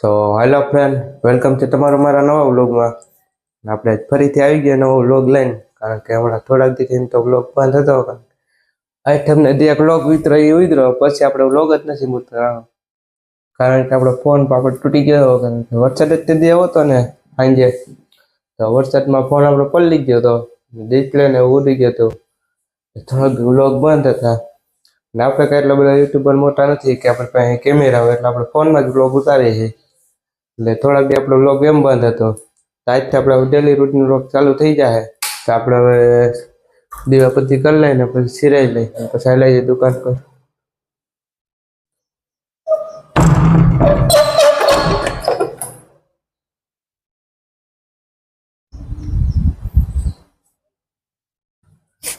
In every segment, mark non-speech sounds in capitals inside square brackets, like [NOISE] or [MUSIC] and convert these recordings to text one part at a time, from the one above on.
તો hello friend welcome છે તમારો મારા નવા વ્લોગમાં આપણે ફરીથી આવી ગયા નવો વ્લોગ લઈને, કારણ કે હમણાં થોડાક દિવસથી તો વ્લોગ બંધ હતો આઈટમને દી એક વ્લોગ વિતરો એ વિતરો પછી આપણે વ્લોગ જ નથી મૂકતા. કારણ કે આપણો ફોન આપણે તૂટી ગયો કે વરસાદ જ તે આવ્યો હતો ને સાંજે. તો વરસાદમાં ફોન આપણો પલળી ગયો હતો ડિસ્પ્લે ને ઉડી ગયો હતો. થોડોક વ્લોગ બંધ હતા. ને આપણે કાંઈ એટલા બધા યુટ્યુબર મોટા નથી કે આપણે પાસે કેમેરા હોય, એટલે આપણે ફોનમાં જ વ્લોગ ઉતારીએ છીએ. એટલે થોડાક દી આપણો વ્લોગ એમ બંધ હતો. આજથી આપણે ડેલી રૂટીન વ્લોગ ચાલુ થઈ જાય તો આપણે હવે દીવાપતિ કરી લઈને પછી સિરાઈ લઈ પછી લઈ જઈએ દુકાન પર.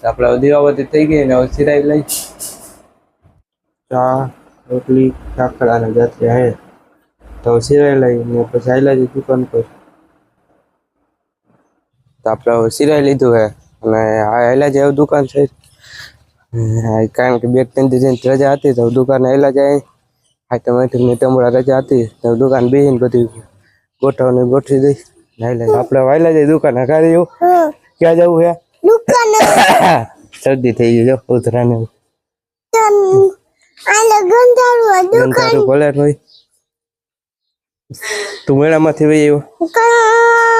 આપણે દીવાબત્તી થઈ ગઈ ને હવે સિરાઈ લઈ ચા, રોટલી ખાખરા અને જાત્રી હે. તો સિરાઈ લઈ ને પછી આવેલા જઈએ દુકાન પર. તો આપણે સિરાઈ લીધું હે. અને આવેલા જાય દુકાન છે. કારણ કે બે ત્રણ દિવસ રજા હતી તો દુકાન આવેલા જાય આ તમારી ને ટમડા રજા હતી. તો દુકાન બેસીને બધી ગોઠવણી ગોઠવી દઈ. નાઈ આપણે વાયલા જાય દુકાન હકારી જવું ક્યાં જવું હે? દુકાન. [COUGHS] શરદી થઈ ગઈ જો તારું ભલે હોય. તું મેળામાંથી વહી આવ્યો?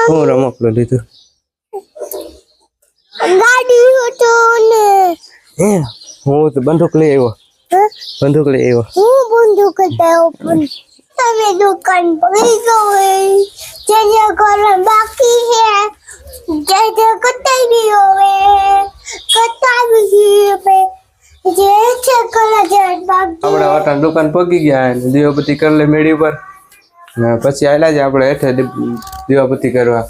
હું રમકડું લીધું. ગાડી હતો ને. હે હું તો બંદૂક લઈ આવ્યો. બંદૂક લઈ આવ્યો. હું બંધુ કરતા પણ તમે દુકાન પડી ગઈ જે કરવા બાકી છે જે જે કટાઈ ગયો હવે કટાવી ગયો હવે જે છે કલા જે બાકી આપણા વટાણ દુકાન પગી ગયા અને દેવપતિ કરી લે મેળી પર ને પછી આવેલા જ આપણે હેઠે દીવાપતિ કરવા.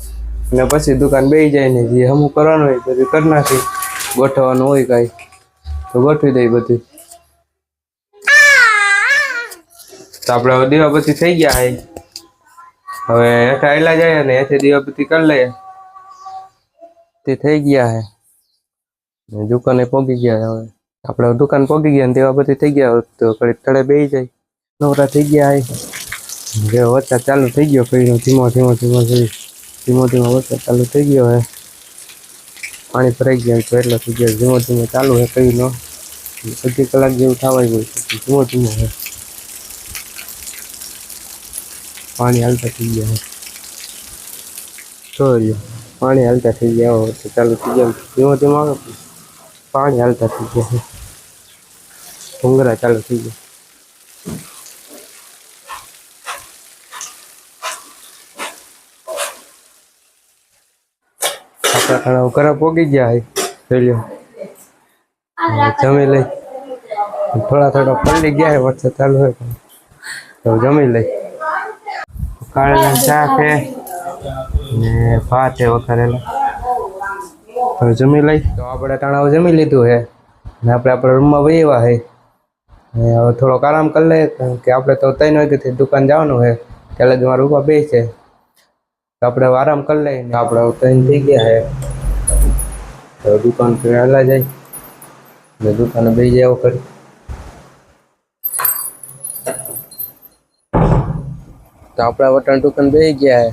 અને પછી દુકાન બેસી જાય ને જે હમું કરવાનું હોય બધું કરી નાખી. ગોઠવવાનું હોય કાંઈ. તો ગોઠવી દઈ બધું. તો આપણે હવે દીવાબત્તી થઈ ગયા હે. હવે હેઠે આવેલા જાય અને હેઠે દીવાબત્તી કરી લઈએ. તે થઈ ગયા હે. ને દુકાને પહોંચી ગયા હવે. આપણે દુકાન પહોંચી ગયા ને બધી થઈ ગયા તો કડી તળે બેસી જાય. નવરા થઈ ગયા હે જે વરસાદ ચાલુ થઈ ગયો કઈ ધીમો ધીમો ધીમો થઈ ધીમો ધીમો વરસાદ ચાલુ થઈ ગયો હે. પાણી ભરાઈ ગયા તો એટલે થઈ ગયા, ધીમો ધીમો ચાલુ હે નો. અડધી કલાક જેવું થવાય ગયું ધીમો ધીમો હે. પાણી હાલતા થઈ ગયા હે. જોઈ પાણી હાલતા થઈ ગયા હવે વરસાદ ચાલુ થઈ ગયા, ધીમો ધીમો પાણી હાલતા થઈ ગયા ભૂંગરા ચાલુ થઈ ગયા. ખાણા ઘરે પોગી ગયા હે. જમી લઈ. થોડા થોડા પલળી ગયા હે વરસાદ ચાલુ હોય તો જમી લઈ. કાળના શાક હે ને ભાત હે વઘારેલા. હવે જમી લઈ. તો આપણે તણાવ જમી લીધું હે. ને આપણે આપણા રૂમમાં વહીવા હે. હવે થોડોક આરામ કરી લઈએ કે આપણે તો ત્રણ વાગ્યાથી દુકાન જવાનું હે. ત્યારે જ મારા ઊભા બે છે. તો આપણે હવે આરામ કરી લઈએ ને. આપણે હવે ત્રણ થઈ ગયા હે તો દુકાન પર હાલા જાય. ને દુકાને બે જાય કરી તો આપણા વટાણ દુકાન બે ગયા હે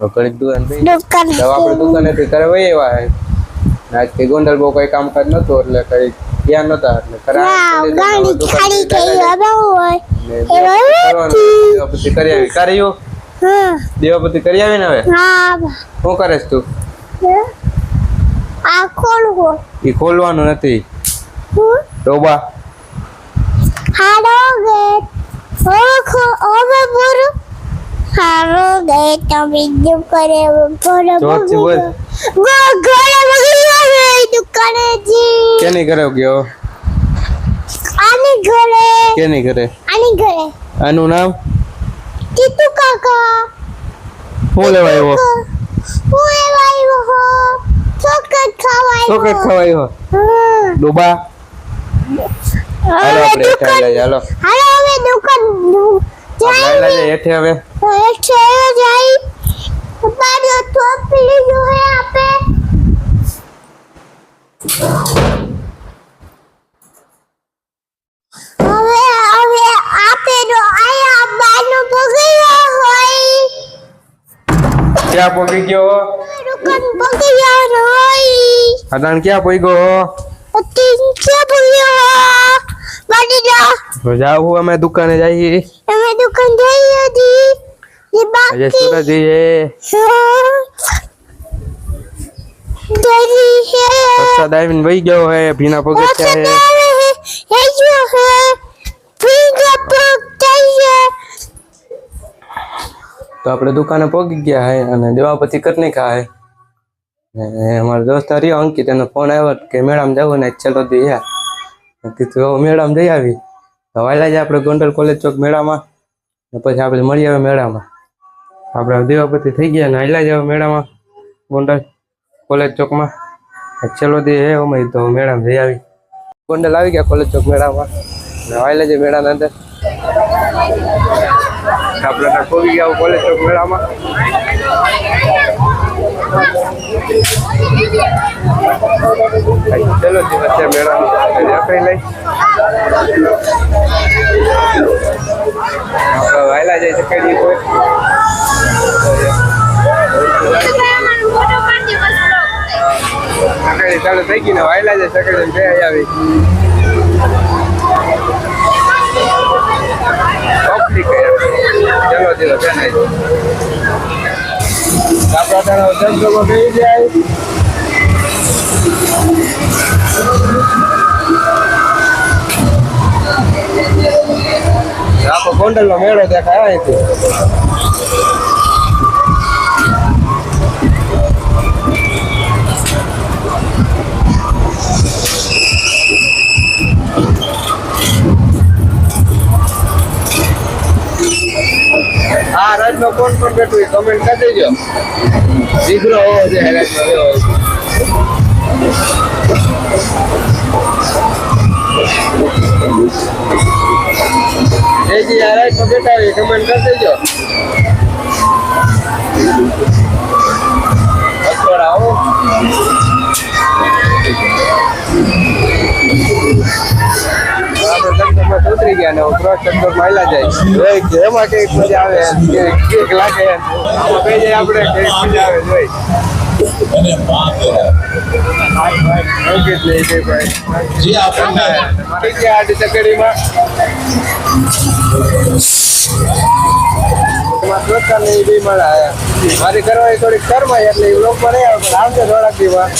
તો ઘડીક દુકાન બે દુકાન તો આપણે દુકાનેથી ઘરે વહી આવ્યા હે ને આજ કઈ ગોંડલ બહુ કઈ કામકાજ નતું એટલે કઈ ત્યાં નતા એટલે ઘરે આવીને ગાડી દુકાન ખાલી પર થઈ હવે હોય. ને કરવાનું. દીવાબત્તી કરી આવી કરી દીવાબત્તી કરી આવી ને હવે શું કરે તું? આ ખોલવો. એ ખોલવાનું નથી. ડોબા. હારો ગેટ. ઓખો ઓવે બોરો હારો ગેટ તો જો કરે બોરો જોરથી બોલ. ગો ઘરે મગી આવે દુકાને જી. કેની ઘરે ગયો? આની ઘરે. કેની ઘરે? આની ઘરે. આનું નામ? ટીટુ કાકા. શું લેવા આવ્યો? હું એવા આવ્યો હો? ચોકલેટ ખાવા ચોકલેટ આવ્યો ખાવા આવ્યો? હા ડોબા? હાલો આપણે દુકાન હાલ્યા હાલો. હવે દુકાન જઈએ હેઠે હવે. છે જાય. બારી ટોપી જો હે આપે હવે હવે આપે નો આયા બાનો પગડ્યો ક્યાં પોગી ગયો દુકાન પકડ્યા હોય અદાણ ક્યાં પોગ્યો અત્યારે ક્યાં બોલ્યો બાડી જા તો જાવું અમે દુકાને જઈએ. અમે દુકાન જઈ હતી આજે એ બાકી સુરત જઈએ ડરી છે વરસાદ આવીને વહી ગયો હે ભીના પગથિયા હે. તો આપણે દુકાને પહોંચી ગયા હે અને દેવાપતિ કરની ખા હે. અમારો દોસ્ત રહ્યો અંકિત, એનો ફોન આવ્યો કે મેળામાં જવું ને ચલો દી યા કીધું હવે મેળામાં જઈ આવી. તો વાયલા જ આપણે ગોંડલ કોલેજ ચોક મેળામાં પછી આપણે મળી આવે મેળામાં. આપણે દેવાપતિ થઈ ગયા ને હાલ્યા જાવ મેળામાં ગોંડલ કોલેજ ચોકમાં. ચલો દી હે અમે તો મેળામાં જઈ આવી. ગોંડલ આવી ગયા કોલેજ ચોક મેળામાં. વાયલા જે મેળાના અંદર. આપણે તો પહોંચી ગયા કોલેજ ચોક મેળામાં ચલો દિવસ છે મેળામાં આપી લઈ આપણે વાયલા જઈ શકે નહીં કોઈ સકાળી ચાલુ થઈ ગઈ ને વાયલા જઈ શકે બે આવી પબ્લિક ચલો નહીં આપણા તારા જંગલો થઈ જાય આખો ગોંડલ નો મેળો દેખાય અહીંથી. કોણ કોણ બેઠું કમેન્ટ કરી દેજો. દીકરો હોવો છે એવો હોય. એ બેઠા હોય કમેન્ટ કરી દેજો. અખવાડા હો આપણે ચક્કરમાં ઉતરી ગયા ને ક્રોસ ચક્કર માયલા જાય. એમાં કંઈક મજા આવે કે કંઈક લાગે. આમાં કઈ જાય આપણે, કંઈક મજા આવે, જોઈ. મારી કરવાની થોડીક કરવાય એટલે એ લોકો આવે પણ આવશે થોડાક દીમાં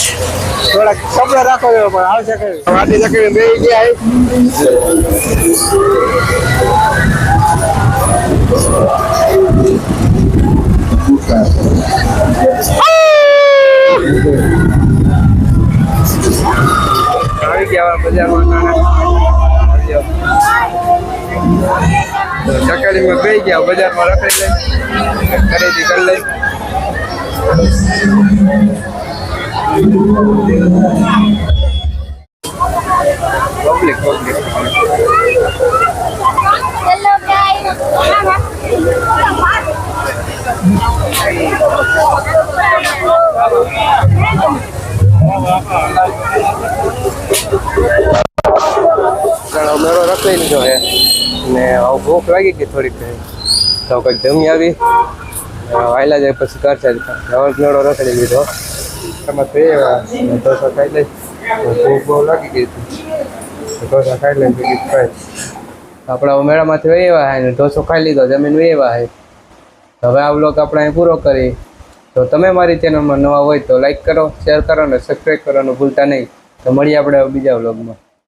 થોડાક કપડા રાખો છો પણ આવશે કઈ? આડી ચકડી બે આવી ગયા બજારમાં ચકડીમાં બે ગયા બજારમાં રખડી લઈ ખરીદી કરી લઈ પબ્લિક પબ્લિક મેળો રખાઈ લીધો છે ને ભૂખ લાગી ગઈ થોડીક તો કંઈક જમી આવી. વાયલા જાય પછી કરશે મેળો રખડી લીધો. એમાં તો એવા ઢોસા ખાઈ લઈ. ભૂખ બહુ લાગી ગઈ હતી. ઢોસા ખાઈ લઈ બીજી ખાઈ. આપણે મેળામાંથી વહી એવા હે ને ઢોસો ખાઈ લીધો, જમીન વહેવા હે. હવે આ બ્લોગ આપણે અહીં પૂરો કરી તો તમે મારી ચેનલમાં નવા હોય તો લાઈક કરો શેર કરો અને સબસ્ક્રાઈબ કરવાનું ભૂલતા નહીં. તો મળીએ આપણે બીજા બ્લોગમાં